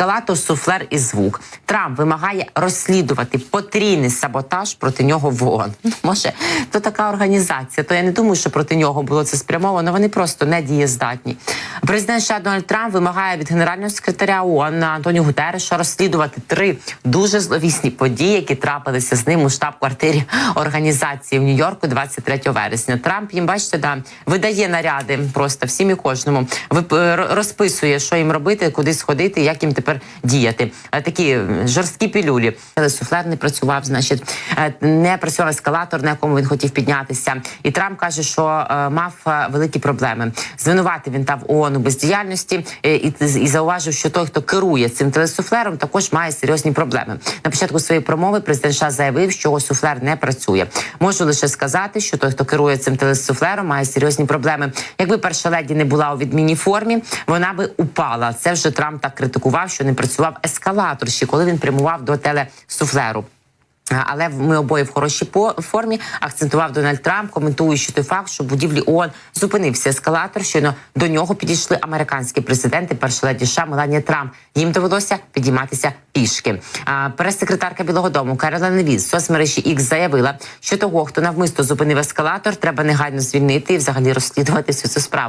ескалатор, суфлер і звук. Трамп вимагає розслідувати потрійний саботаж проти нього в ООН. Ну, Може, то така організація. То я не думаю, що проти нього було це спрямовано. Вони просто не дієздатні. Президент США Дональд Трамп вимагає від генерального секретаря ООН Антоніо Гутерреша розслідувати три дуже зловісні події, які трапилися з ним у штаб-квартирі організації в Нью-Йорку 23 вересня. Трамп їм бачите, да видає наряди просто всім і кожному. Вип- розписує, що їм робити, куди сходити, як їм тепер діяти. Е, Такі жорсткі пілюлі. Суфлер не працював, значить, е, не працював ескалатор, на якому він хотів піднятися. І Трамп каже, що е, мав великі проблеми. Звинуватив він там ООН у бездіяльності і, і зауважив, що той, хто керує цим телесуфлером, також має серйозні проблеми. На початку своєї промови президент США заявив, що суфлер не працює. Можу лише сказати, що той, хто керує цим телесуфлером, має серйозні проблеми. Якби перша леді не була у відмінній формі, вона би упала. Це вже Трамп так критикував, що не працював ескалатор ще коли він прямував до телесуфлеру. Але ми обоє в хорошій формі акцентував Дональд Трамп, коментуючи той факт, що в будівлі ООН зупинився ескалатор. Щойно до нього підійшли американські президенти, перша леді США Меланія Трамп. Їм довелося підійматися пішки. Прес-секретарка Білого Дому Каролина Левіт з соцмережі X заявила, що того, хто навмисно зупинив ескалатор, треба негайно звільнити і взагалі розслідувати всю цю справу.